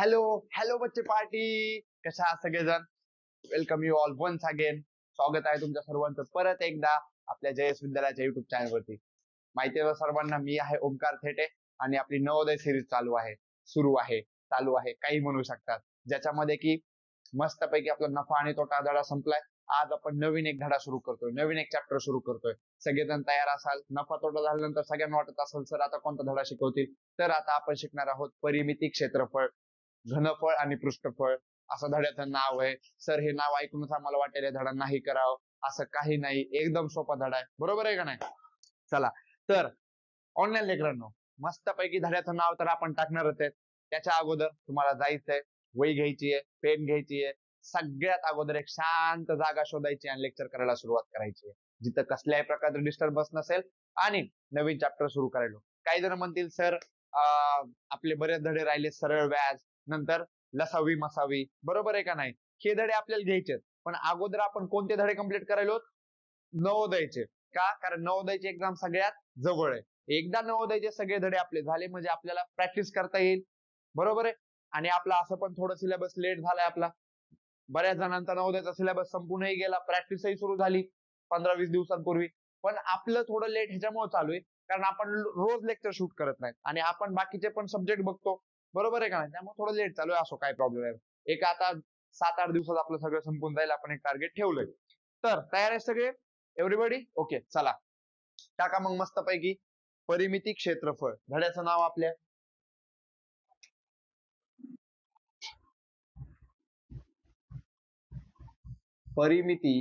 Hello hello बच्चे party. कशा आहात सगळेजण? Welcome you all once again स्वागत आहे तुमच्या सर्वांचं परत एकदा आपल्या जयस विद्यालयाच्या युट्यूब चॅनलवरती माहिती आहे सर्वांना मी आहे ओमकार थेटे आणि आपली नवोदय सिरीज चालू आहे. सुरू आहे चालू आहे काही म्हणू शकतात. ज्याच्यामध्ये की मस्तपैकी आपला नफा आणि तोटा धडा संपलाय. आज आपण नवीन एक धडा सुरू करतोय नवीन एक चॅप्टर सुरू करतोय. सगळेजण तयार असाल नफा तोटा झाल्यानंतर सगळ्यांना वाटत असेल सर आता कोणता धडा शिकवतील? तर आता आपण शिकणार आहोत परिमिती क्षेत्रफळ. घनफळ आणि पृष्ठफळ. असं धड्याचं नाव आहे. सर हे नाव ऐकूनच आम्हाला वाटेल या धडा नाही करावं. असं काही नाही. एकदम सोपा धडा आहे. बरोबर आहे का नाही? चला. तर ऑनलाईन लेकरांनो मस्तपैकी धड्याचं नाव तर आपण टाकणारच आहे. त्याच्या अगोदर तुम्हाला जायचंय. वही घ्यायची आहे पेन घ्यायची आहे. सगळ्यात अगोदर एक शांत जागा शोधायची आणि लेक्चर करायला सुरुवात करायची आहे. जिथं कसल्याही प्रकारचं डिस्टर्बन्स नसेल आणि नवीन चॅप्टर सुरू करायलो. काही जण म्हणतील सर आपले बरेच धडे राहिले सरळ व्याज. नंतर लसावी मसावी. बरोबर आहे का नाही? हे धडे आपल्याला घ्यायचे पण अगोदर आपण कोणते धडे कंप्लीट करायलो? नवोदयचे. का? कारण नवोदयची एक्झाम सगळ्यात जवळ आहे. एकदा नवोदयचे सगळे धडे आपले झाले म्हणजे आपल्याला प्रॅक्टिस करता येईल. बरोबर आहे? आणि आपला असं पण थोडं सिलेबस लेट झालाय आपला. बऱ्याच जणांचा नवोदयचा सिलेबस संपूनही गेला. प्रॅक्टिसही सुरू झाली पंधरा वीस दिवसांपूर्वी. पण आपलं थोडं लेट ह्याच्यामुळे चालू आहे. कारण आपण रोज लेक्चर शूट करत नाही आणि आपण बाकीचे पण सब्जेक्ट बघतो. बरोबर आहे का नाही? त्यामुळे थोडं लेट चालू आहे. असो काय प्रॉब्लेम आहे एक आता सात आठ दिवसात आपलं सगळं संपून जाईल. आपण एक टार्गेट ठेवलंय. तर तयार आहे सगळे? एव्हरीबडी ओके चला. टाका मग मस्त पैकी परिमिती क्षेत्रफळ. धड्याचं नाव आपल्या? परिमिती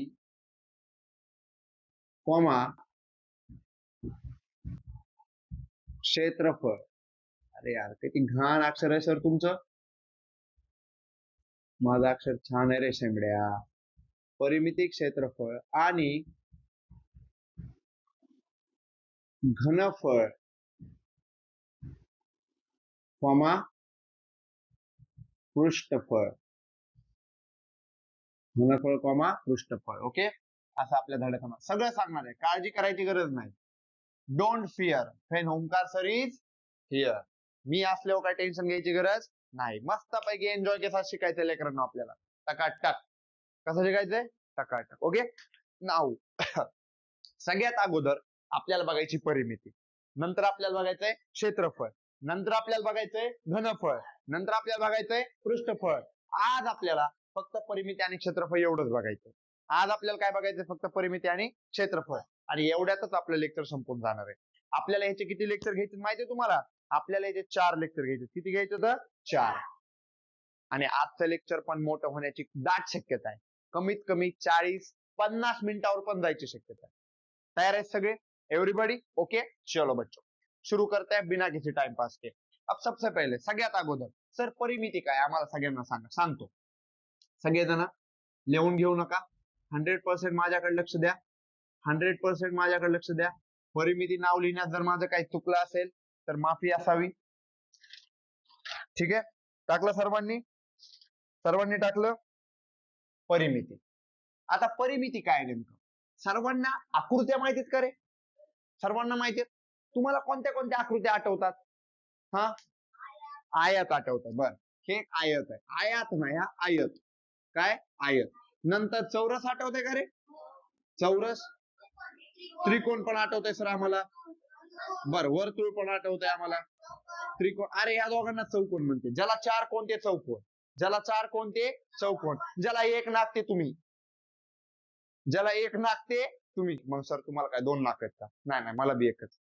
कॉमा क्षेत्रफळ. अरे यार किती घाण अक्षर आहे सर तुमचं. माझं अक्षर छान आहे रे शेंबड्या परिमिती क्षेत्रफळ आणि घनफळ. कॉमा पृष्ठफळ. घनफळ कॉमा पृष्ठफळ ओके? असं आपल्या धड्यात होणार. सगळं सांगणार आहे. काळजी करायची गरज नाही. Don't fear when Homkar sir is here मी असल्यावर काय टेन्शन घ्यायची गरज नाही. मस्त पैकी एन्जॉय कसा शिकायचं लेकरांना आपल्याला. टकाटक. कसं शिकायचंय? टकाटक. ओके नाव सगळ्यात अगोदर आपल्याला बघायची परिमिती. नंतर आपल्याला बघायचंय क्षेत्रफळ. नंतर आपल्याला बघायचंय घनफळ. नंतर आपल्याला बघायचंय पृष्ठफळ. आज आपल्याला फक्त परिमिती आणि क्षेत्रफळ एवढंच बघायचं आज आपल्याला काय बघायचं फक्त परिमिती आणि क्षेत्रफळ. आणि एवढ्यातच आपलं लेक्चर संपून जाणार आहे. आपल्याला ह्याचे किती लेक्चर घ्यायचे माहितीये तुम्हाला? आपल्याला याचे चार लेक्चर घ्यायचे किती घ्यायचं तर चार. आणि आजचं लेक्चर पण मोठं होण्याची दाट शक्यता आहे. कमीत कमी चाळीस पन्नास मिनिटावर पण जायची शक्यता आहे. तयार आहेत सगळे? एव्हरीबडी ओके चलो बच्चो. शुरू करते हैं बिना किसी टाइम पास के. अब सबसे पहले सगळ्यात अगोदर. सर परिमिती काय? आम्हाला सगळ्यांना सांगा. सांगतो. सगळेजण लिहून घेऊ नका. हंड्रेड पर्सेंट माझ्याकडे लक्ष द्या. हंड्रेड पर्सेंट माझ्याकडे लक्ष द्या. परिमिती नाव लिहिण्यात जर माझं काही चुकलं असेल तर माफी असावी. ठीक आहे? टाकलं सर्वांनी? सर्वांनी टाकलं? परिमिती. आता परिमिती काय नेमकं? सर्वांना आकृत्या माहितीत का रे? सर्वांना माहिती तुम्हाला कोणत्या कोणत्या आकृत्या आठवतात? हा? आयात आठवतात. बर. हे एक आयत आहे. आयात नाही हा आयत. काय? आयत. नंतर चौरस आठवतंय का रे? चौरस? त्रिकोण पण आठवतंय सर आम्हाला. बर वर्तुळ पण आठवतंय आम्हाला? त्रिकोण. अरे या दोघांना चौकोन म्हणते. ज्याला चार कोणते चौकोन ज्याला चार कोणते चौकोन ज्याला एक नागते तुम्ही. ज्याला एक नागते तुम्ही. मग सर तुम्हाला काय दोन नाक आहेत का? नाही नाही मला बी एकच.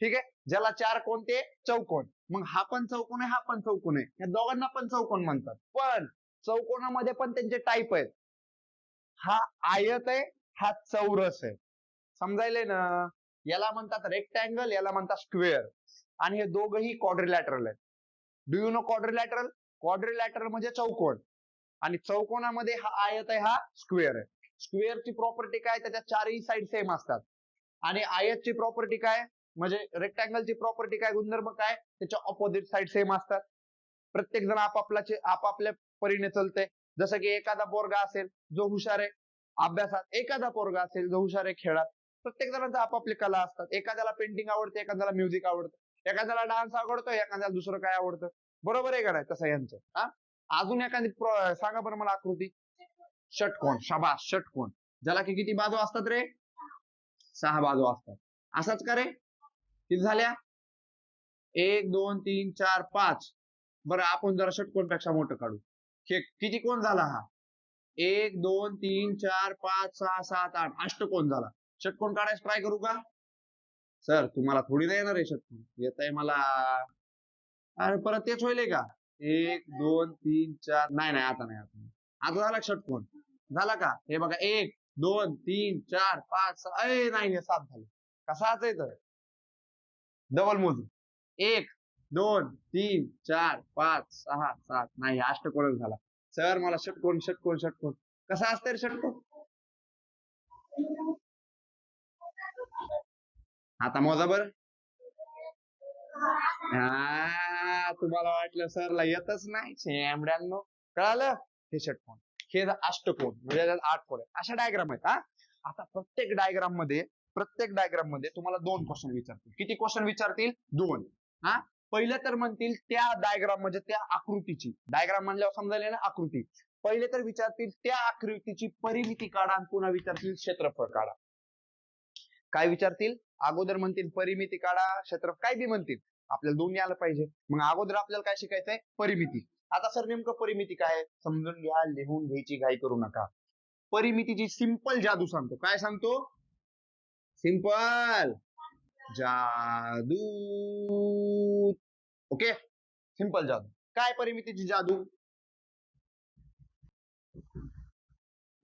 ठीक आहे? ज्याला चार कोणते चौकोन मग हा पण चौकोन आहे हा पण चौकोन आहे. या दोघांना पण चौकोन म्हणतात. पण चौकोनामध्ये पण त्यांचे टाईप आहेत. हा आयत आहे हा चौरस आहे. समजायलंय ना? याला म्हणतात रेक्टँगल याला म्हणतात स्क्वेअर आणि हे दोघही क्वाड्रिलॅटरल आहेत. Do you know quadrilateral quadrilateral म्हणजे चौकोन. आणि चौकोनामध्ये हा आयत आहे हा स्क्वेअर आहे. स्क्वेअरची प्रॉपर्टी काय? त्याच्या चारही साईड सेम असतात. आणि आयतची प्रॉपर्टी काय? म्हणजे रेक्टँगलची प्रॉपर्टी काय? गुणधर्म काय? त्याच्या ऑपोजिट साईड सेम असतात. प्रत्येक जण आपापल्याचे आपापल्या परीने चलते. जसं की एखादा पोरगा असेल जो हुशार आहे अभ्यासात एखादा पोरगा असेल जो हुशार आहे खेळात. प्रत्येक जणांचा आपापली कला असतात. एखाद्याला पेंटिंग आवडते एखाद्याला म्युझिक आवडतं. एखाद्याला डान्स आवडतो एखाद्याला दुसरं काय आवडतं. बरोबर आहे का नाही? तसं यांचं. हा? अजून एखादी सांगा बरं मला आकृती. षटकोण शाबास षटकोण ज्याला की किती बाजू असतात रे? सहा बाजू असतात. असाच का रे? किती झाल्या? एक दोन तीन चार पाच. बरं आपण जरा षटकोणपेक्षा मोठं काढू. हे किती कोण झाला हा? एक दोन तीन चार पाच सहा सात आठ. अष्टकोण झाला. षटकोन काढायचं ट्राय करू का? सर तुम्हाला थोडी नाही येणार आहे षटकोण येत आहे मला. अरे परत तेच होईल का? एक दोन तीन चार. नाही नाही आता नाही आता आता झाला षटकोण षटकोन? झाला का? हे बघा एक दोन तीन चार पाच सहा. अय नाही हे सात झाले. कसाच आहे तर? डबल मोजू. एक दोन तीन चार पाच सहा सात. नाही हे झाला. सर मला षटकोन षटकोन षटकोण कसा असतं रे षटकोन? आता मोजा बर. हा तुम्हाला वाटलं सरला येतच नाही. शेमड्यांनो कळालं? हे षटकोण हे अष्टकोण म्हणजे आठ कोण अशा डायग्राम आहेत हा? आता प्रत्येक डायग्राममध्ये प्रत्येक डायग्राममध्ये तुम्हाला दोन क्वेश्चन विचारतील. किती क्वेश्चन विचारतील? दोन. हा? पहिले तर म्हणतील त्या डायग्राम म्हणजे त्या आकृतीची. डायग्राम म्हणल्यावर समजायला ना आकृती. पहिले तर विचारतील त्या आकृतीची परिमिती काढा आणि पुन्हा विचारतील क्षेत्रफळ काढा. काय विचारतील? अगोदर म्हणतील परिमिती काढा क्षेत्र काय बी म्हणतील. आपल्याला दोन्ही आलं पाहिजे. मग अगोदर आपल्याला काय शिकायचंय? परिमिती. आता सर नेमकं परिमिती काय समजून घ्या लिहून घ्यायची घाई करू नका. परिमितीची सिंपल जादू सांगतो. काय सांगतो? सिंपल. जादू. ओके? सिंपल जादू. काय परिमितीची जादू?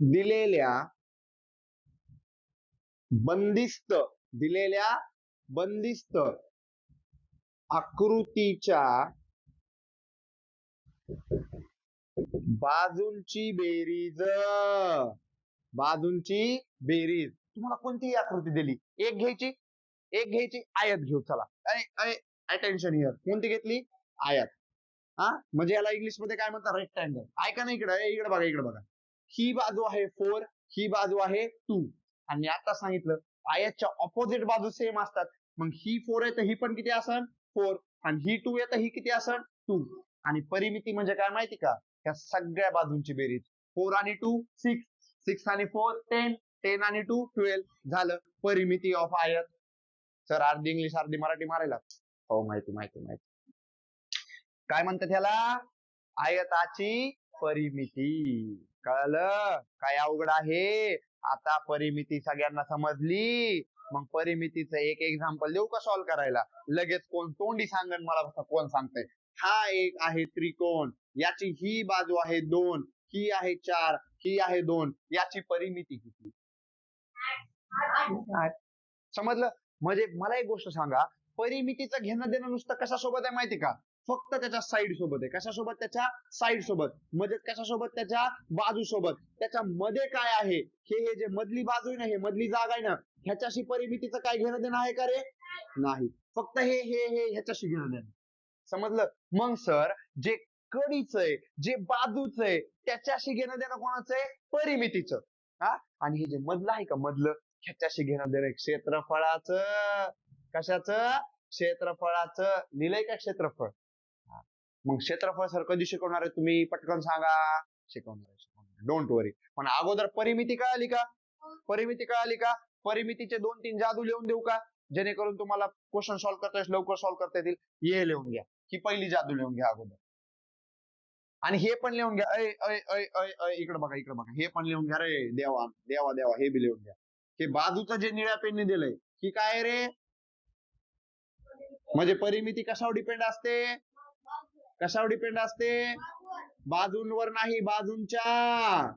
दिलेल्या बंदिस्त दिलेल्या बंदिस्त आकृतीच्या बाजूंची बेरीज. बाजूंची बेरीज. तुम्हाला कोणतीही आकृती दिली एक घ्यायची एक घ्यायची आयत घेऊ चला. अटेन्शन इयर कोणती घेतली? आयत. हा? म्हणजे याला इंग्लिशमध्ये काय म्हणतात? रेक्टँगल ऐका ना इकडे इकडे बघा इकडे बघा. ही बाजू आहे फोर ही बाजू आहे टू आणि आता सांगितलं आयतच्या ऑपोजिट बाजू सेम असतात. मग ही फोर आहे तर ही पण किती असन? फोर आणि ही टू आहे तर ही किती असन? टू आणि परिमिती म्हणजे काय माहिती का? या सगळ्या बाजूंची बेरीज. फोर आणि टू सिक्स सिक्स आणि फोर टेन टेन आणि टू ट्वेल्व झालं. परिमिती ऑफ आयत. सर अर्धी इंग्लिश अर्धी मराठी मारायला. हो माहिती माहिती माहिती. काय म्हणतात ह्याला? आयताची परिमिती. कळलं? काय अवघड आहे? आता परिमिती सगळ्यांना समजली. मग परिमितीचं एक एक्झाम्पल देऊ का सॉल्व्ह करायला? लगेच कोण? तोंडी सांगन मला कसं कोण सांगतंय. हा एक आहे त्रिकोण. याची ही बाजू आहे दोन. ही आहे चार. ही आहे दोन. याची परिमिती किती? समजलं? म्हणजे मला एक गोष्ट सांगा. परिमितीचं घेणं देणं नुसतं कशासोबत आहे माहिती का? फक्त त्याच्या साईड सोबत आहे. कशासोबत? त्याच्या साईड सोबत. म्हणजे कशासोबत? त्याच्या बाजू सोबत त्याच्या मध्ये काय आहे? हे हे जे मधली बाजू आहे ना हे मधली जागा आहे ना ह्याच्याशी परिमितीचं काय घेणं देणं आहे का रे? नाही. फक्त हे हे हे ह्याच्याशी घेणं देणं. समजलं? मग सर जे कडीच आहे जे बाजूच आहे त्याच्याशी घेणं देणं कोणाचं आहे? परिमितीचं. हा? आणि हे जे मधलं आहे का मधलं ह्याच्याशी घेणं देणं क्षेत्रफळाचं. कशाचं? क्षेत्रफळाचं. लिहिलंय का क्षेत्रफळ? मग क्षेत्रफळ सर कधी शिकवणार आहे? तुम्ही पटकन सांगा. शिकवणार आहे शिकवणार डोंट वरी पण अगोदर परिमिती कळाली का? परिमिती कळाली का? परिमितीचे दोन तीन जादू लिहून देऊ का? जेणेकरून तुम्हाला क्वेश्चन सॉल्व्ह करता येईल लवकर सॉल्व्ह करता येतील. हे लिहून घ्या. ही पहिली जादू लिहून घ्या अगोदर. आणि हे पण लिहून घ्या. अय अय अय अय अय इकडे बघा इकडे बघा. हे पण लिहून घ्या रे. देवा देवा देवा हे बी लिहून घ्या. हे बाजूचं जे निळ्या पेनने दिलंय ही काय रे? म्हणजे परिमिती कशावर डिपेंड असते? कशावर डिपेंड असते? बाजूंवर नाही बाजूंच्या.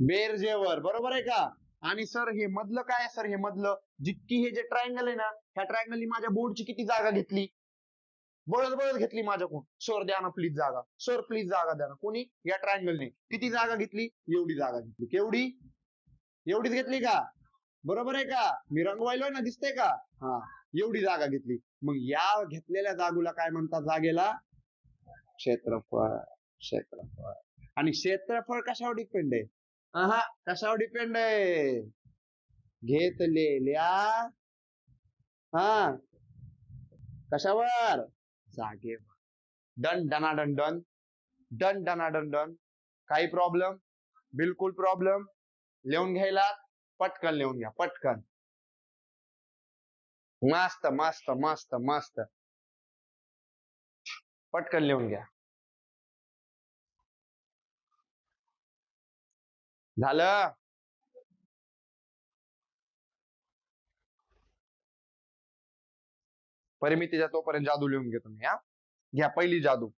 बेरजेवर बरोबर आहे का? आणि सर हे मधलं काय सर हे मधलं? जितकी हे जे ट्रायंगल आहे ना ह्या ट्रायंगलनी माझ्या बोर्डची किती जागा घेतली? बळत बळत घेतली माझ्याकडून. सर द्या ना प्लीज जागा. सर प्लीज जागा द्या ना. कोणी? या ट्रायंगलने किती जागा घेतली? एवढी जागा घेतली. केवढी? एवढीच घेतली का? बरोबर आहे का? मी रंगवायलोय ना दिसतंय का? हा. एवढी जागा घेतली. मग या घेतलेल्या जागूला काय म्हणतात? जागेला क्षेत्रफळ क्षेत्रफळ. आणि क्षेत्रफळ कशावर डिपेंड आहे? हा कशावर डिपेंड आहे? घेतलेल्या हा कशावर? जागेवर. डन डनाडन डन डन. डनाडन डन काही प्रॉब्लेम बिलकुल प्रॉब्लेम लिहून घ्यायला? पटकन लिहून घ्या पटकन. मस्त मस्त मस्त मस्त. पटकन लिहून घ्या. झालं? परिमितीच्या तोपर्यंत जादू लिहून घेतो मी हा? घ्या पहिली जादू.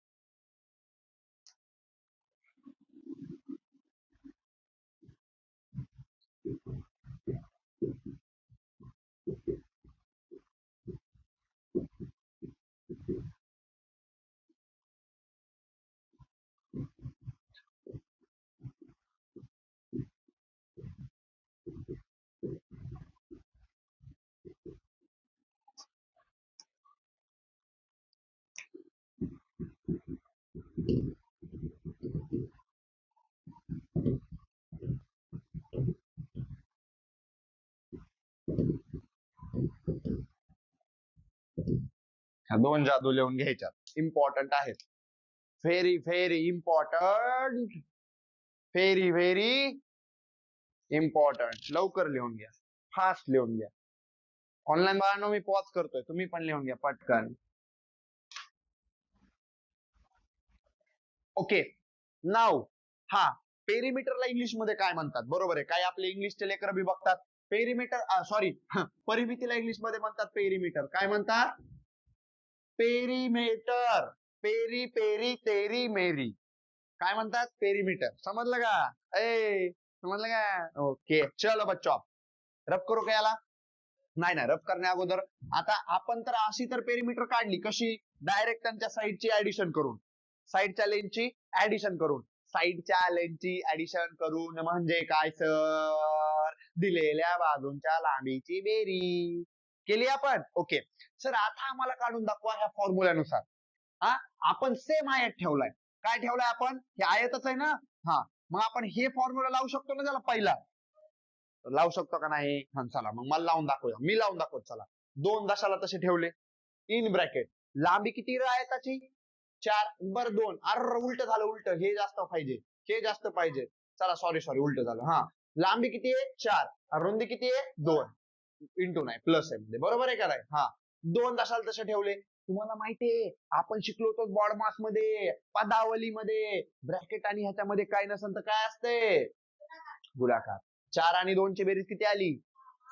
ह्या दोन जादू लिहून घ्यायच्यात. इम्पॉर्टंट आहेत. Very very important very very important लवकर लिहून घ्या. फास्ट लिहून घ्या. ऑनलाईन बाळांनो मी पॉज करतोय. तुम्ही पण लिहून घ्या पटकन. ओके नाव हा पेरिमीटरला इंग्लिशमध्ये काय म्हणतात? बरोबर आहे. काय आपले इंग्लिशचे लेकर बी बघतात? पेरिमीटर सॉरी परिमितीला इंग्लिशमध्ये म्हणतात पेरिमीटर काय म्हणतात? पेरीमीटर. पेरी पेरी तेरी मेरी. काय म्हणतात? पेरीमीटर. समजलं का? ए समजलं का? ओके. चलो बच्चो रफ करू का याला? नाही नाही रब करण्या अगोदर. आता आपण तर अशी तर पेरीमीटर काढली. कशी? डायरेक्ट त्यांच्या साईडची ऍडिशन करून. साईडच्या लेनची ऍडिशन करून. साईडच्या लेनची ऍडिशन करून म्हणजे काय सर? दिलेल्या बाजूंच्या लांबीची बेरी केली आपण? ओके सर आता आम्हाला काढून दाखवा ह्या फॉर्म्युल्यानुसार हा? आपण सेम आयत ठेवलाय. काय ठेवलाय आपण? हे आयतच आहे ना? हा. मग आपण हे फॉर्म्युला लावू शकतो ना त्याला पहिला? लावू शकतो का नाही? हा चला. मग मला लावून दाखवूया. मी लावून दाखवत. चला. दोन दशाला तसे ठेवले. इन ब्रॅकेट लांबी किती आयताची? चार. बर दोन. अर उलट झालं उलट. हे जास्त पाहिजे. हे जास्त पाहिजे. चला सॉरी सॉरी उलट झालं. हा. लांबी किती आहे? चार. रुंदी किती आहे? दोन. इंटू नाही प्लस आहे मध्ये. बरोबर आहे का नाही? हा. दोन दशाला तसे ठेवले. तुम्हाला माहितीये आपण शिकलो होतो बॉड मासमध्ये पदावलीमध्ये. ब्रॅकेट आणि ह्याच्यामध्ये काय नसेल तर काय असते? गुणाकार. चार आणि दोनची बेरीज किती आली?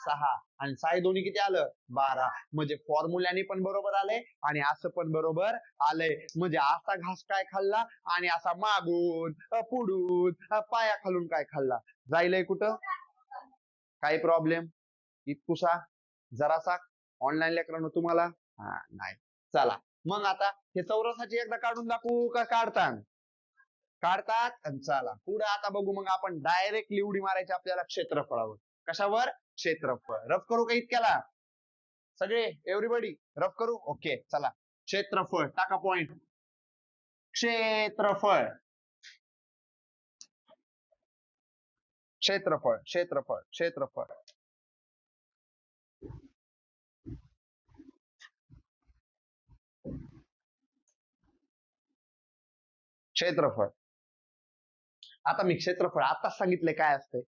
सहा. आणि सहा दोन्ही किती आलं? बारा. म्हणजे फॉर्म्युल्याने पण बरोबर आलंय आणि असं पण बरोबर आलंय म्हणजे असा घास काय खाल्ला आणि असा मागून पुढून पाया खालून काय खाल्ला? जायलंय कुठं? काही प्रॉब्लेम इतकुसा जरासा ऑनलाईन लेकरांनो तुम्हाला? हा नाही. चला. मग आता हे चौरसाची एकदा काढून दाखवू का काढतात काढतात आणि चला. पुढे आता बघू मग आपण डायरेक्टली उडी मारायची आपल्याला क्षेत्रफळावर. कशावर? क्षेत्रफळ. रफ करू का इतक्याला? सगळे? एव्हरीबडी रफ करू? ओके चला. क्षेत्रफळ. टाका पॉइंट क्षेत्रफळ. क्षेत्रफळ क्षेत्रफळ क्षेत्रफळ. क्षेत्रफळ. आता मी क्षेत्रफळ आताच सांगितले काय असते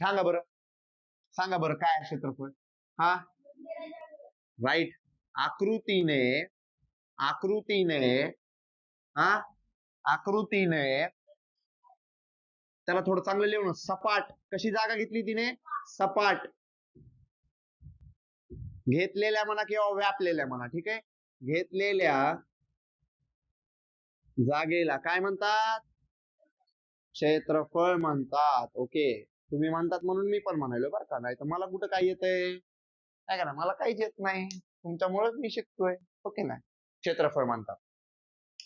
सांगा बरं. सांगा बरं काय क्षेत्रफळ? हा? राईट आकृतीने आकृतीने हा? आकृतीने त्याला थोडं चांगलं लिहून सपाट. कशी जागा घेतली तिने? सपाट. घेतलेल्या म्हणा किंवा व्यापलेल्या म्हणा ठीक आहे? घेतलेल्या जागेला काय म्हणतात? क्षेत्रफळ म्हणतात. ओके. तुम्ही म्हणतात म्हणून मी पण म्हणालो बरं का. नाही तर मला कुठं काय येतंय? काय करा मला काहीच येत नाही. तुमच्यामुळेच मी शिकतोय. ओके ना? क्षेत्रफळ म्हणतात.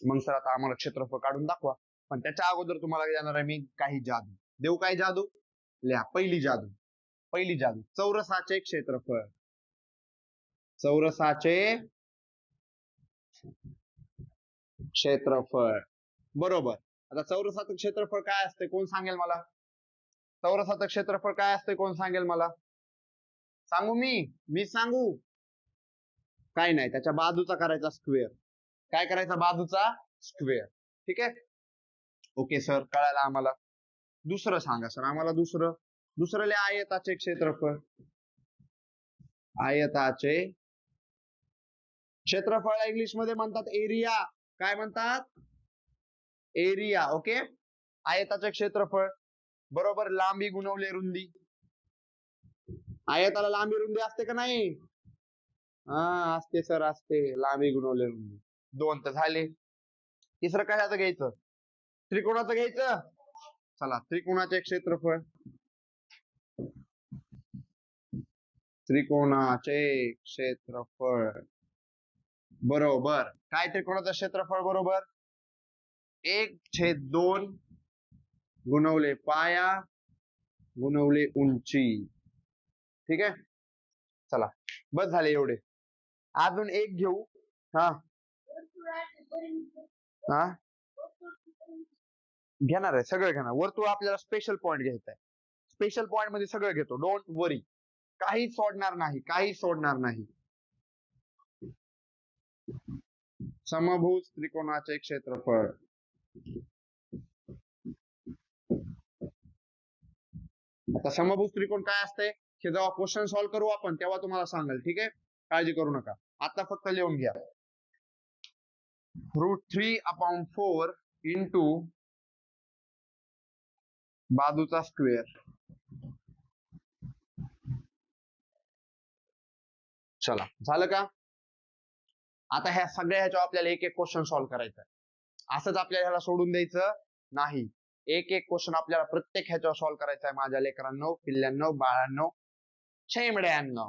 मग सर आता आम्हाला क्षेत्रफळ काढून दाखवा. पण त्याच्या अगोदर तुम्हाला देणार आहे? मी काही जादू. देऊ काय जादू? लिहा. पहिली जादू. पहिली जादू. चौरसाचे क्षेत्रफळ. चौरसाचे क्षेत्रफळ. बरोबर. आता चौरसाचं क्षेत्रफळ काय असते? कोण सांगेल मला? चौरसाचं क्षेत्रफळ काय असते? कोण सांगेल मला? सांगू मी? मी सांगू? काय नाही. त्याच्या बाजूचा करायचा स्क्वेअर काय करायचा बाजूचा? स्क्वेअर ठीक आहे? ओके सर कळायला आम्हाला. दुसरं सांगा सर आम्हाला दुसरं. दुसरं लिहा आयताचे क्षेत्रफळ. आयताचे क्षेत्रफळ इंग्लिशमध्ये म्हणतात एरिया काय म्हणतात? Area okay? आयताचे क्षेत्रफळ बरोबर? लांबी गुणवले रुंदी. आयताला लांबी रुंदी असते का नाही? हा असते सर असते. लांबी गुणवले रुंदी. दोन तर झाले. तिसरं कशाचं घ्यायचं? त्रिकोणाचं घ्यायचं? चला त्रिकोणाचे क्षेत्रफळ. त्रिकोणाचे क्षेत्रफळ. बरोबर. काय त्रिकोणाचं क्षेत्रफळ बरोबर? एक छेद दोन गुणवले पाया गुणवले उंची. ठीक आहे? चला बस झाले एवढे. अजून एक घेऊ. हा. हा? घेणार आहे सगळं घेणार. वर्तुळ आपल्याला स्पेशल पॉईंट घ्यायचा आहे. स्पेशल पॉईंटमध्ये सगळं घेतो. डोंट वरी काही सोडणार नाही काही सोडणार नाही. समभुज त्रिकोणाचे क्षेत्रफळ. आता समभुज त्रिकोण काय असते हे जेव्हा क्वेश्चन सॉल्व्ह करू आपण तेव्हा तुम्हाला सांगाल ठीक आहे? काळजी करू नका. आता फक्त लिहून घ्या. Root three upon four into बाजूचा स्क्वेअर चला झालं का? आता ह्या सगळ्या ह्याच्यावर आपल्याला एक एक क्वेश्चन सॉल्व्ह करायचा असंच आपल्याला ह्याला सोडून द्यायचं नाही. एक एक क्वेश्चन आपल्याला प्रत्येक ह्याच्यावर सॉल्व्ह करायचा आहे माझ्या लेकरांनो पिल्ल्यांनो बाळांनो. शेमड्यांनो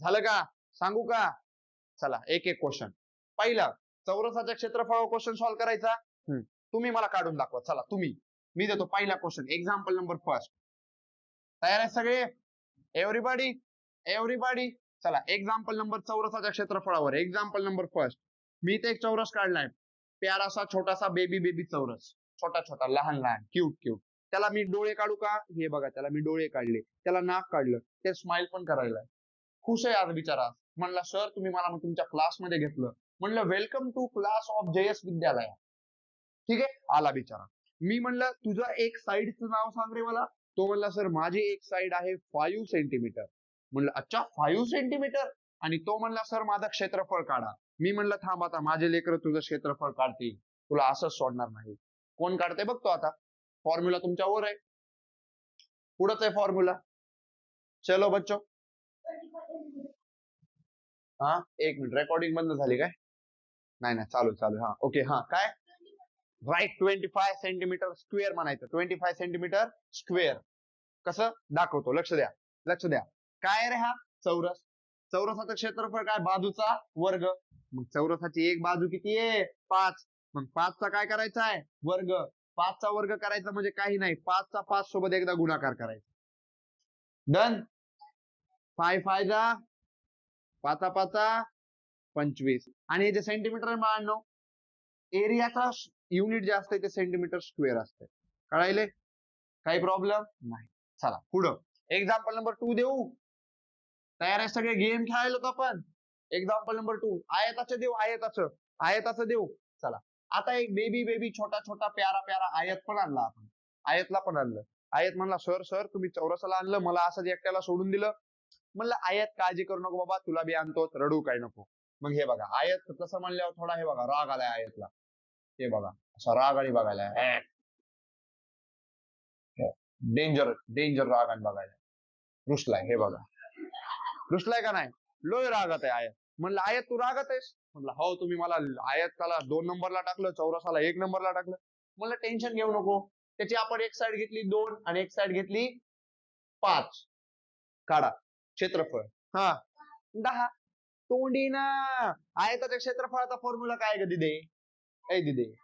झालं का? सांगू का? चला एक एक क्वेश्चन पहिला चौरसाच्या क्षेत्रफळ क्वेश्चन सॉल्व्ह करायचा? हम्म. तुम्ही मला काढून दाखवा. चला तुम्ही. मी देतो पहिला क्वेश्चन एक्झाम्पल नंबर फर्स्ट तयार आहे सगळे? एव्हरीबॉडी एव्हरीबॉडी चला एक्झाम्पल नंबर चौरसाच्या क्षेत्रफळावर एक्झाम्पल नंबर फर्स्ट मी इथे एक चौरस काढलाय. प्यारासा छोटासा बेबी बेबी चौरस. छोटा छोटा लहान लहान. क्यूट क्यूट त्याला मी डोळे काढू का? हे बघा त्याला मी डोळे काढले. त्याला नाक काढलं. ते स्माइल पण करायला खुश आहे आज बिचारा. म्हणला सर तुम्ही मला मग तुमच्या क्लासमध्ये घेतलं. म्हणलं welcome to class of Jayas Vidyalaya. ठीक आहे? आला बिचारा. मी म्हणलं तुझं एक साईडचं नाव सांग रे मला. तो म्हणला सर माझी एक साईड आहे फाईव्ह सेंटीमीटर म्हणलं अच्छा फाईव्ह सेंटीमीटर आणि तो म्हणला सर माझं क्षेत्रफळ काढा. मी म्हणलं थांब आता माझे लेकर तुझं क्षेत्रफळ काढतील. तुला असंच सोडणार नाही. कोण काढते बघतो आता. फॉर्म्युला तुमच्यावर आहे. पुढंच आहे फॉर्म्युला चलो बच्चो. हा एक मिनिट. रेकॉर्डिंग बंद झाली काय? नाही नाही. चालू चालू. हा ओके हा. काय? Right twenty five centimetre square म्हणायचं. ट्वेंटी फाय सेंटीमीटर स्क्वेअर कसं? दाखवतो. लक्ष द्या. लक्ष द्या. काय रे हा? चौरस. चौरसाचं क्षेत्रफळ काय? बाजूचा वर्ग. मग चौरसाची एक बाजू किती आहे? पाच. मग पाचचा काय करायचा आहे? वर्ग. पाचचा वर्ग करायचा म्हणजे काही नाही. पाचचा पाच सोबत एकदा गुणाकार करायचा. डन फाय फायदा पाचा पाचा. पंचवीस. आणि हे जे सेंटीमीटर बाळांनो एरियाचा युनिट जे असतं ते सेंटीमीटर स्क्वेअर असते कळायले काही प्रॉब्लेम नाही. चला पुढं. एक्झाम्पल नंबर टू देऊ. तयार आहे सगळे? गेम खेळायला तर आपण एक्झाम्पल नंबर टू आयताचं देऊ आयताचं. आयताचं देऊ. चला. आता एक बेबी बेबी छोटा छोटा प्यारा प्यारा आयत पण आणला आपण. आयतला पण आणलं. आयत म्हणला सर सर तुम्ही चौरसाला आणलं. मला असंच एकट्याला सोडून दिलं. म्हणलं आयत काळजी करू नको बाबा. तुला बी आणतो. रडू काय नको. मग हे बघा. आयत तसं म्हणल्यावर थोडा हे बघा. राग आलाय आयतला. हे बघा. असा राग आणि बघायला. डेंजर डेंजर राग आणि बघायला. रुसलाय. हे बघा. रुसलाय का नाही? लोय रागत आहे आयत. म्हणलं आयत तू रागत आहेस? म्हणलं हो तुम्ही मला आयताला दोन नंबरला टाकलं चौरसाला एक नंबरला टाकलं. म्हणलं टेन्शन घेऊ नको. त्याची आपण एक साइड घेतली दोन आणि एक साइड घेतली पाच. काढा. क्षेत्रफळ. हा. दहा. तोंडी ना. आयताच्या क्षेत्रफळाचा फॉर्म्युला काय कधी दे ऐ दिदे.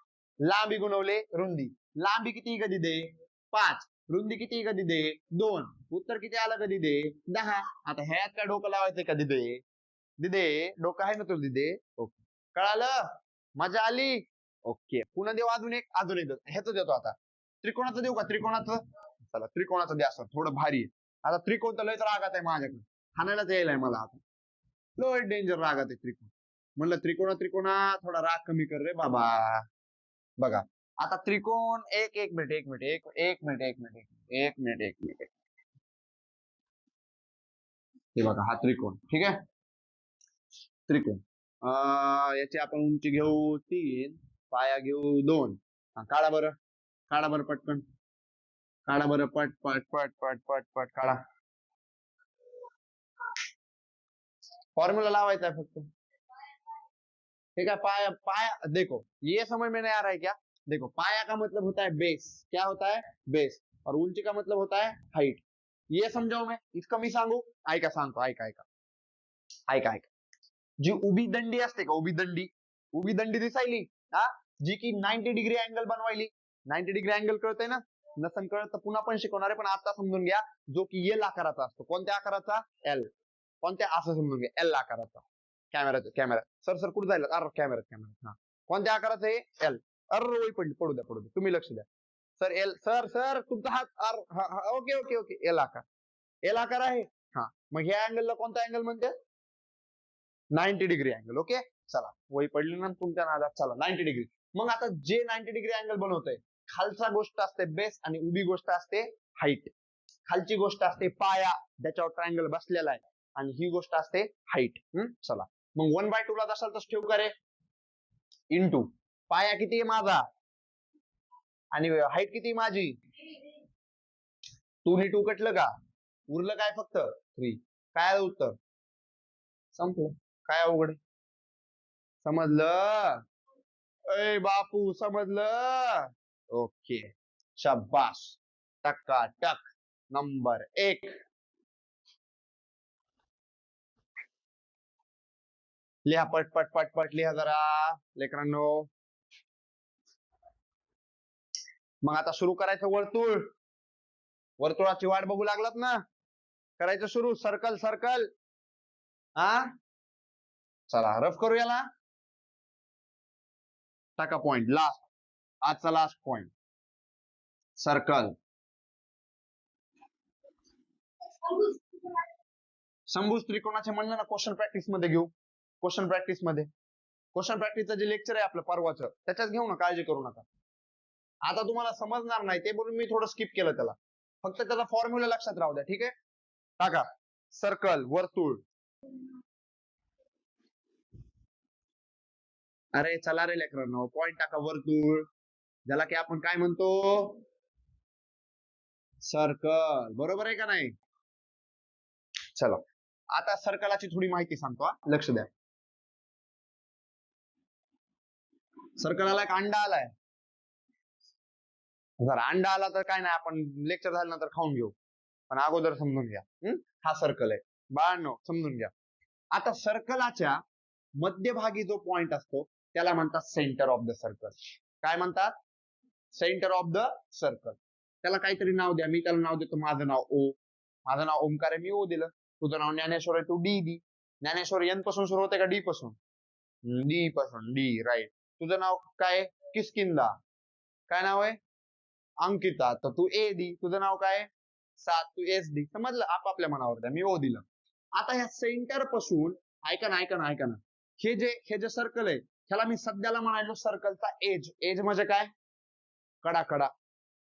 लांबी गुणवले रुंदी. लांबी किती कधी दे पाच. रुंदी किती कधी दे? दोन. उत्तर किती आलं कधी दे? दहा. आता ह्यात काय डोकं लावायचं कधी दे? दिदे डोकं आहे ना तुला दिदे ओके. कळालं? मजा आली? ओके. पुन्हा देऊ अजून एक अजून एक. ह्याच देतो आता. त्रिकोणाचं देऊ का? त्रिकोणाचं? चला त्रिकोणाचं द्या सर थोडं भारी आहे. आता त्रिकोण तर लयच रागात आहे माझ्याकडे. हाणायलाच यायलाय मला आता. लय डेंजर रागात आहे त्रिकोण. म्हणलं त्रिकोणा त्रिकोणा थोडा राग कमी कर रे बाबा. बघा. आता त्रिकोण, एक एक मिनिट एक मिनिट, एक एक मिनिट एक मिनिट एक मिनिट एक मिनिट हे बघा, हा त्रिकोण, ठीक आहे? त्रिकोण. याची आपण उंची घेऊ तीन, पाया घेऊ दोन. काढा बरं. काढा बरं पटकन. काढा बरं, पट पट पट पट पट पट, काढा. फॉर्मूला लावायचा फक्त. ठीक है पाया पाया, देखो, ये समझ में नहीं आ रहा है क्या? देखो, पाया का मतलब होता है बेस क्या होता है? बेस और उंची का मतलब होता है हाइट ये समजावू मैं? इसका मी सांगू ऐका सांगतो ऐका ऐका ऐका ऐका जी, उभी दंडी असते का, उभी दंडी. उभी दंडी दिसायली. हा? जी की नाईन्टी डिग्री अँगल बनवायली. नाईन्टी डिग्री अँगल कळतंय ना? नसन कळत तर पुन्हा पण शिकवणार आहे पण आता समजून घ्या. जो की एल आकाराचा असतो. कोणत्या आकाराचा? एल कोणत्या? असं समजून घ्या. एल आकाराचा. कॅमेराचा कॅमेरा सर सर कुठे जायला? अरे कॅमेरा कॅमेरा हा. कोणत्या आकाराचा आहे एल अर वही पडली पडू द्या पडू द्या. तुम्ही लक्ष द्या. सर एल सर सर तुमचा हात अर हा, हा, ओके ओके ओके. एल आकार. एल आकार आहे? हा. मग ह्या अँगलला कोणता अँगल म्हणते? Ninety degree angle okay? चला. वही पडली ना तुमच्या नादात चला. नाईन्टी डिग्री मग आता जे नाईन्टी डिग्री अँगल बनवतंय खालचा गोष्ट असते बेस आणि उभी गोष्ट असते हाईट खालची गोष्ट असते पाया ज्याच्यावर ट्रायंगल बसलेला आहे. आणि ही गोष्ट असते हाईट चला. मग वन बाय टू ला असाल तर ठेवू करे इन टू पाया किती आहे माझा? आणि हाईट किती आहे माझी? टू नी टू कटलं का? उरलं काय फक्त? थ्री काय उत्तर? संपलं. काय अवघड? समजलं? अय बापू समजलं? ओके. शाबास. टक्का टक. नंबर एक. लिहा पट पट पट पट लिहा जरा. लेकरांनो. मग आता सुरू करायचं वर्तुळ. वर्तुळाची वाट बघू लागलात ना? करायचं सुरू. Circle circle. हा? चला रफ करू याला. टाका पॉइंट लास्ट आजचा लास्ट पॉइंट सर्कल. समभुज त्रिकोणाचे म्हणलं ना क्वेश्चन प्रॅक्टिसमध्ये घेऊ. क्वेश्चन प्रॅक्टिसमध्ये. क्वेश्चन प्रॅक्टिसचं जे लेक्चर आहे आपलं परवाचं त्याच्यात घेऊ ना काळजी करू नका. आता तुम्हाला समजणार नाही ते बोलून मी थोडं स्किप केलं त्याला. फक्त त्याचा फॉर्म्युला लक्षात राहू द्या ठीक आहे? टाका. सर्कल वर्तुळ. अरे चला रे लेकरांनो पॉइंट टाका वर्तुळ. ज्याला की आपण काय म्हणतो? सर्कल बरोबर आहे का नाही? चलो. आता सर्कलाची थोडी माहिती सांगतो लक्ष द्या. सर्कलाला एक अंडा आलाय. जर अंडा आला तर काय नाही आपण लेक्चर झाल्यानंतर खाऊन घेऊ. पण अगोदर समजून घ्या. हा? सर्कल आहे. बाळांनो समजून घ्या. आता सर्कलाच्या मध्यभागी जो पॉइंट असतो त्याला म्हणतात सेंटर ऑफ द सर्कल काय म्हणतात? सेंटर ऑफ द सर्कल त्याला काहीतरी नाव द्या. मी त्याला नाव देतो. माझं नाव ओ. माझं नाव ओमकार आहे मी ओ दिलं. तुझं नाव ज्ञानेश्वर आहे. तू डी दी. ज्ञानेश्वर एनपासून सुरू होते का डी पासून? डी पासून. डी राईट तुझं नाव काय किसकिंदा. काय नाव आहे? अंकिता तर तू ए दी. तुझं नाव काय? सात. तू एस डी समजलं आपापल्या मनावर द्या. मी ओ दिलं. आता ह्या सेंटरपासून ऐका ना ऐका ना ऐका ना. हे जे हे जे सर्कल आहे ह्याला मी सध्याला म्हणालो सर्कलचा एज एज म्हणजे काय? कडा कडा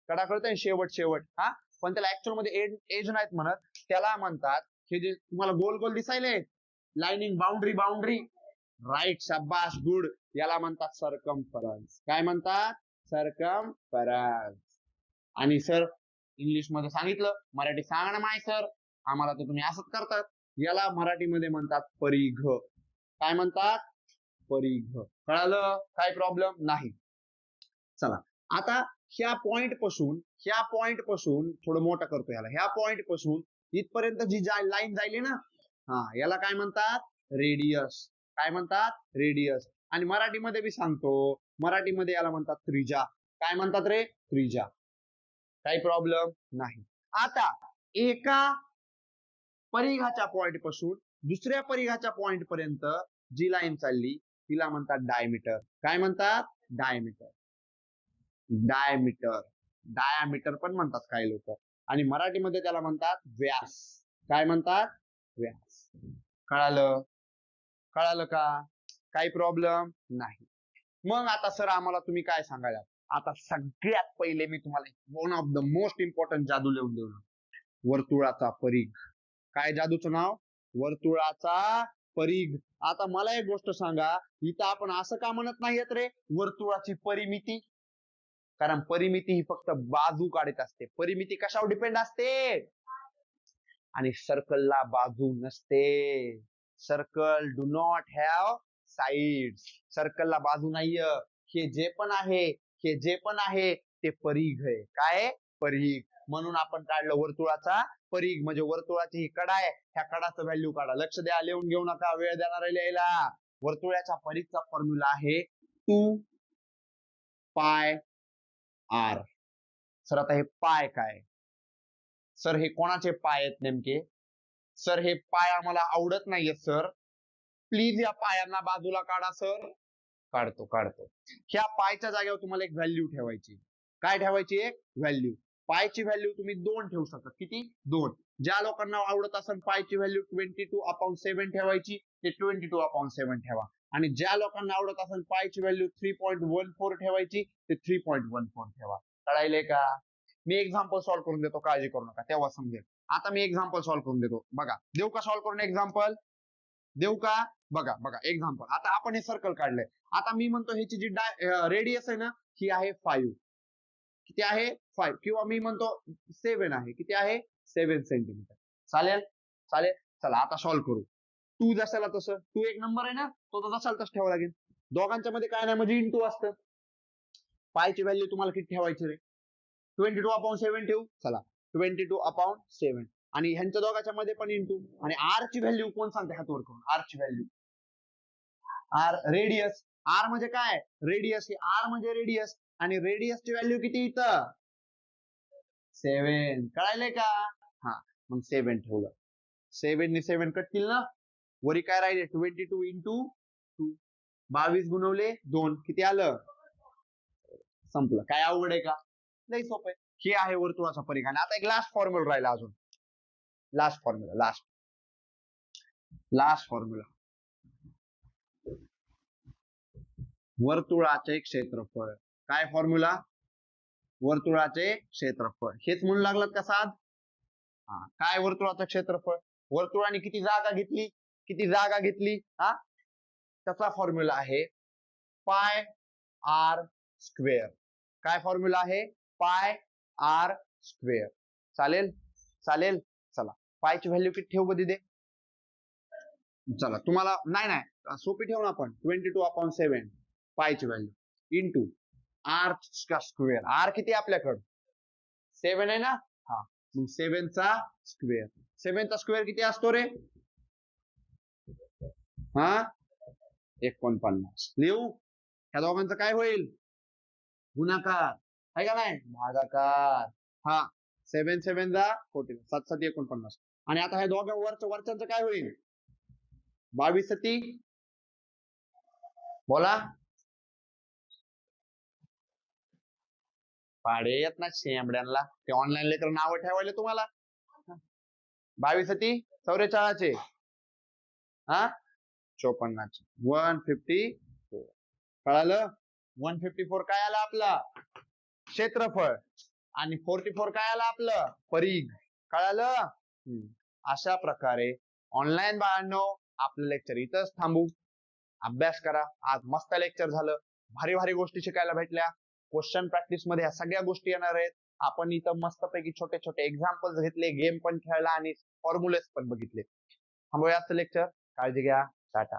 कडा कळतंय शेवट शेवट. हा? पण त्याला ऍक्च्युअलमध्ये एज एज नाहीत म्हणत. त्याला म्हणतात हे जे तुम्हाला गोल गोल दिसायले लाइनिंग बाउंड्री बाउंड्री राईट शाबाश गुड याला म्हणतात सरकमफरन्स काय म्हणतात? सरकमफरन्स आणि सर इंग्लिशमध्ये सांगितलं मराठी सांगा ना माय सर आम्हाला तर तुम्ही असंच करतात. याला मराठीमध्ये म्हणतात परिघ. काय म्हणतात? परिघ. कळालं? काय प्रॉब्लेम नाही. चला. आता ह्या पॉइंटपासून ह्या पॉइंटपासून थोडं मोठं करतो याला. ह्या पॉइंटपासून इथपर्यंत जी लाईन जायली ना हा याला काय म्हणतात? रेडियस काय म्हणतात? रेडियस आणि मराठीमध्ये बी सांगतो. मराठीमध्ये याला म्हणतात त्रिजा. काय म्हणतात रे? त्रिजा. काही प्रॉब्लेम नाही. आता एका परिघाच्या पॉइंटपासून दुसऱ्या परिघाच्या पॉइंट पर्यंत जी लाईन चालली तिला म्हणतात डायमीटर काय म्हणतात? डायमीटर डायमीटर डायमीटर पण म्हणतात काही लोक. आणि मराठीमध्ये त्याला म्हणतात व्यास. काय म्हणतात? व्यास. कळालं? कळालं का? काही प्रॉब्लेम नाही. मग आता सर आम्हाला तुम्ही काय सांगायला आता सगळ्यात पहिले मी तुम्हाला one of the most important जादू लिहून देऊ वर्तुळाचा परीघ. काय जादूचं नाव? वर्तुळाचा परीघ. आता मला एक गोष्ट सांगा. इथं आपण असं का म्हणत नाहीयेत रे? वर्तुळाची परिमिती. कारण परिमिती ही फक्त बाजू काढत असते. परिमिती कशावर डिपेंड असते? आणि सर्कलला बाजू नसते. Circle do not have side सर्कलला बाजू नाहीये. हे जे पण आहे हे जे पण आहे ते परीघ आहे. काय परीघ. म्हणून आपण काढलं वर्तुळाचा परीघ. म्हणजे वर्तुळाची ही कडा आहे. ह्या कडाचं व्हॅल्यू काढा. लक्ष द्या. लिहून घेऊ नका. वेळ देणार लिहायला. वर्तुळाच्या परीघचा फॉर्म्युला आहे टू पाय आर सर आता हे पाय काय? सर हे कोणाचे पाय आहेत नेमके? सर हे पाय आम्हाला आवडत नाहीयेत सर. प्लीज या पायांना बाजूला काढा सर. काढतो काढतो. ह्या पायच्या जागेवर तुम्हाला एक व्हॅल्यू ठेवायची. काय ठेवायची? एक व्हॅल्यू पायची व्हॅल्यू तुम्ही दोन ठेवू शकता. किती? दोन. ज्या लोकांना आवडत असेल पायची value twenty two upon seven ठेवायची ते ट्वेंटी टू अपॉन सेव्हन ठेवा. आणि ज्या लोकांना आवडत असेल पायची value three point one four ठेवायची ते थ्री पॉईंट वन फोर ठेवा. कळायले का? मी एक्झाम्पल सॉल्व्ह करून देतो काळजी करू नका. तेव्हा समजेल. आता मी एक्झाम्पल सॉल्व्ह करून देतो. बघा. देऊ का सॉल्व्ह करून एक्झाम्पल देऊ का? बघा बघा एक्झाम्पल आता आपण हे सर्कल काढलंय. आता मी म्हणतो ह्याची जी डाय रेडियस आहे ना ही आहे फाईव्ह किती आहे? फाईव्ह किंवा मी म्हणतो सेव्हन आहे. किती आहे? सेव्हन सेंटीमीटर चालेल? चालेल? चला आता सॉल्व्ह करू. टू जसाला तसं. टू एक नंबर आहे ना तो तर जसाल तसं ठेवा लागेल. दोघांच्या मध्ये काय नाही म्हणजे इन टू असतं पायची व्हॅल्यू तुम्हाला किती ठेवायची रे? ट्वेंटी टू अपॉन सेव्हन ठेवू? चला. ट्वेंटी टू अपॉन सेव्हन आणि ह्यांच्या दोघांच्या मध्ये पण इंटू. आणि आर ची व्हॅल्यू कोण सांगते हात वर करून? आर ची व्हॅल्यू आर रेडियस आर म्हणजे काय? रेडियस हे आर म्हणजे रेडियस आणि रेडियस ची व्हॅल्यू किती इथं? सेव्हन कळायलंय का? हा. मग सेव्हन ठेवलं. सेव्हन ने सेव्हन कटतील ना? वरी काय राहिले? ट्वेंटी टू इंटू टू बावीस गुणवले दोन. किती आलं? संपलं. काय अवघड आहे का? नाही सोपं आहे. हे आहे वर्तुळाचा परीघ आणि आता एक लास्ट फॉर्म्युला राहिला अजून. Last formula last last formula वर्तुळाचे क्षेत्रफळ. काय फॉर्म्युला वर्तुळाचे क्षेत्रफळ. हेच म्हणू लागलं का साध? हा काय वर्तुळाचं क्षेत्रफळ? वर्तुळाने किती जागा घेतली? किती जागा घेतली? हा? त्याचा फॉर्म्युला आहे पाय आर स्क्वेअर. काय फॉर्म्युला आहे? पाय आर स्क्वेअर. चालेल? चालेल? पायची व्हॅल्यू किती ठेवू कधी दे चला तुम्हाला नाही नाही सोपी ठेवू ना आपण. Twenty two upon seven पायची value into r square r किती आपल्याकडं? सेव्हन आहे ना? हा. मग सेव्हनचा स्क्वेअर सेव्हनचा स्क्वेअर किती असतो रे? हा? एकोणपन्नास. लिहू? ह्या दोघांचं काय होईल? गुणाकार. आहे का नाही? भागाकार हा. सेव्हन सेव्हन जा कोटी सात सात एकोणपन्नास. आणि आता ह्या दोघा वरच्या वरच्यांचं काय होईल? बावीस सती बोला. पाडे येत ना शेंबड्यांना ते ऑनलाईन लेकर नावं ठेवायला तुम्हाला. बावीस ती चौवेचाळाचे हा? चोपन्नाचे वन फिफ्टी फोर कळालं? वन फिफ्टी फोर काय आलं आपला? क्षेत्रफळ. आणि फोर्टी फोर काय आलं आपलं? परीघ. कळालं? अशा प्रकारे ऑनलाईन बाळांनो आपलं लेक्चर इथंच थांबू. अभ्यास करा. आज मस्त लेक्चर झालं. भारी भारी गोष्टी शिकायला भेटल्या. क्वेश्चन प्रॅक्टिसमध्ये ह्या सगळ्या गोष्टी येणार आहेत. आपण इथं मस्तपैकी छोटे छोटे एक्झाम्पल्स घेतले गेम पण खेळला आणि फॉर्म्युलेस पण बघितले. थांबूया आजचं लेक्चर काळजी घ्या. टाटा.